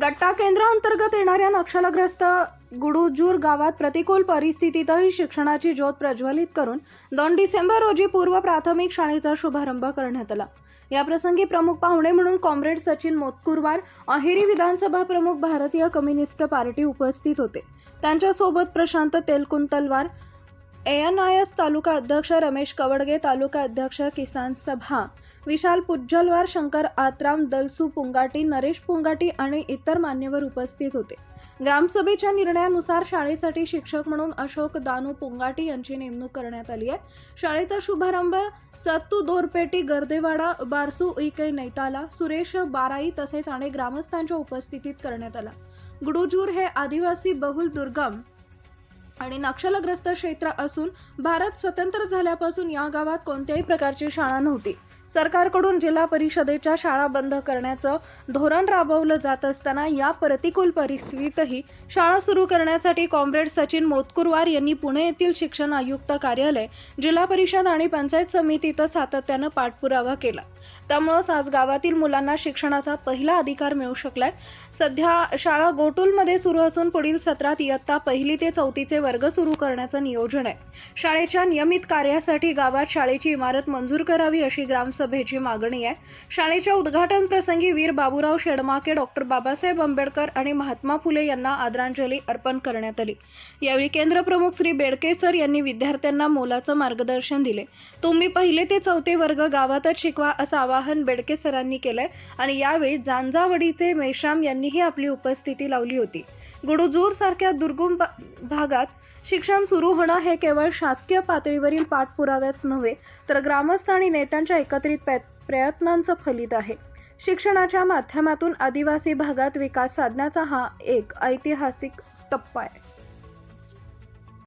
गट्टा केंद्राअंतर्गत येणाऱ्या नक्षलग्रस्त गुडुजूर गावात प्रतिकूल परिस्थितीतही शिक्षणाची ज्योत प्रज्वलित करून दोन डिसेंबर रोजी पूर्व प्राथमिक शाळेचा शुभारंभ करण्यात आला. याप्रसंगी प्रमुख पाहुणे म्हणून कॉम्रेड सचिन मोतकुरवार अहिरी विधानसभा प्रमुख भारतीय कम्युनिस्ट पार्टी उपस्थित होते. त्यांच्यासोबत प्रशांत तेलकुंतलवार एएनआयएस तालुका अध्यक्ष रमेश कवडगे तालुका अध्यक्ष किसान सभा विशाल पुज्जलवार शंकर आत्राम दलसू पुंगाटी नरेश पुंगाटी आणि इतर मान्यवर उपस्थित होते. ग्रामसभेच्या निर्णयानुसार शाळेसाठी शिक्षक म्हणून अशोक दानू पुंगाटी यांची नेमणूक करण्यात आली आहे. शाळेचा शुभारंभ सत्तू दोरपेटी गर्देवाडा बारसू उईके नैताला सुरेश बाराई तसेच अनेक ग्रामस्थांच्या उपस्थितीत करण्यात आला. गुडुजूर हे आदिवासी बहुल दुर्गम आणि नक्षलग्रस्त क्षेत्र असून भारत स्वतंत्र झाल्यापासून या गावात कोणत्याही प्रकारची शाळा नव्हती. सरकारकडून जिल्हा परिषदेच्या शाळा बंद करण्याचं धोरण राबवलं जात असताना या प्रतिकूल परिस्थितीतही शाळा सुरू करण्यासाठी कॉम्रेड सचिन मोतकुरवार यांनी पुणे येथील शिक्षण आयुक्त कार्यालय जिल्हा परिषद आणि पंचायत समितीत सातत्यानं पाठपुरावा केला. त्यामुळंच आज गावातील मुलांना शिक्षणाचा पहिला अधिकार मिळू शकलाय. सध्या शाळा गोटुलमध्ये सुरू असून पुढील सत्रात इयत्ता पहिली ते चौथीचे वर्ग सुरू करण्याचं नियोजन आहे. शाळेच्या नियमित कार्यासाठी गावात शाळेची इमारत मंजूर करावी अशी ग्रामसभेची मागणी आहे. शाळेच्या उद्घाटन प्रसंगी वीर बाबूराव शेडमाके डॉक्टर बाबासाहेब आंबेडकर आणि महात्मा फुले यांना आदरांजली अर्पण करण्यात आली. यावेळी केंद्रप्रमुख श्री बेडके सर यांनी विद्यार्थ्यांना मोलाचं मार्गदर्शन दिले. तुम्ही पहिले ते चौथे वर्ग गावातच शिकवा असं आवाहन बेडके सरांनी केलंय आणि यावेळी जांजावडीचे मेश्राम यांनीही आपली उपस्थिती लावली होती. गुडुजूरसारख्या दुर्गम भा- भागात शिक्षण सुरू होणं हे केवळ शासकीय पातळीवरील पाठपुराव्याच नव्हे तर ग्रामस्थ आणि नेत्यांच्या एकत्रित प्रयत्नांचं फलित आहे. शिक्षणाच्या माध्यमातून आदिवासी भागात विकास साधण्याचा हा एक ऐतिहासिक टप्पा आहे.